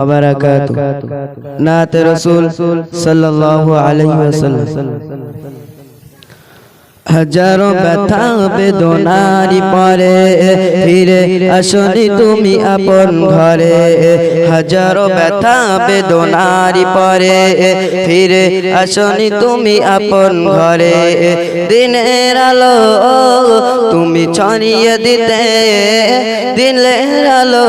وبركاته نات رسول صلى الله عليه وسلم হাজারো ব্যথা বেদনারি পরে ফিরে আসনি তুমি আপন ঘরে হাজারো ব্যথা বেদনারি পরে ফিরে আসনি তুমি আপন ঘরে দিনের আলো তুমি ছড়িয়ে দিতে দিনের আলো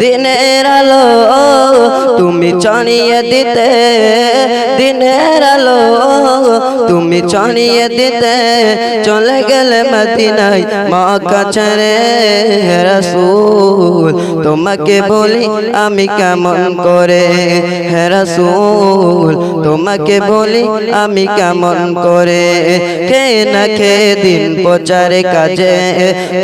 দিনের আলো তুমি চড়িয়ে দিতে দিনের আলো। তুমি চড়িয়ে দিতে চলে গেলে মদিনায় মক্কা ছেড়ে রাসূল। তোমাকে বলি আমি কেমন করে? হে রাসূল, তোমাকে বলি আমি কেমন করে? কে না কে দিন প্রচারে কাজে,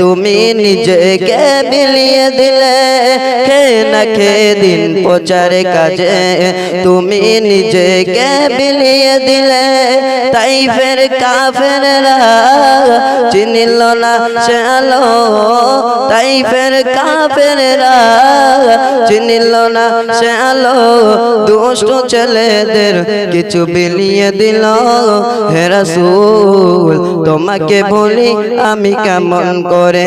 তুমি নিজেকে বিলিয়ে দিলে। কে না কে দিন প্রচারে কাজে, তুমি নিজেকে বিলিয়ে দিলে। তাই ফের কাফেররা চিনিল না সে আলো তাই ফের কাফেররা চিনিল না সে আলো দুষ্ট ছেলেদের কিছু বিলিয়ে দিল। হে রাসূল, তোমাকে বলি আমি কেমন করে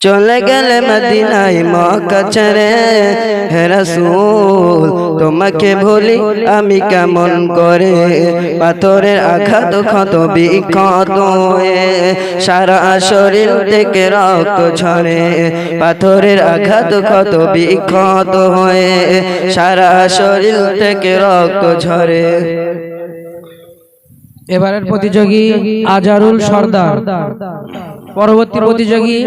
চলে গেলে মদিনায় মক্কা ছেড়ে হে রাসূল তোমাকে ভুলি আমি কেমন করে? পাথরের আঘাত ক্ষত বিক্ষত সারা শরীর থেকে রক্ত ঝরে। পাথরের আঘাত ক্ষত বিক্ষত হয়ে সারা শরীর থেকে রক্ত ঝরে। এবারের প্রতিযোগী আজারুল সর্দার। পরবর্তী প্রতিযোগী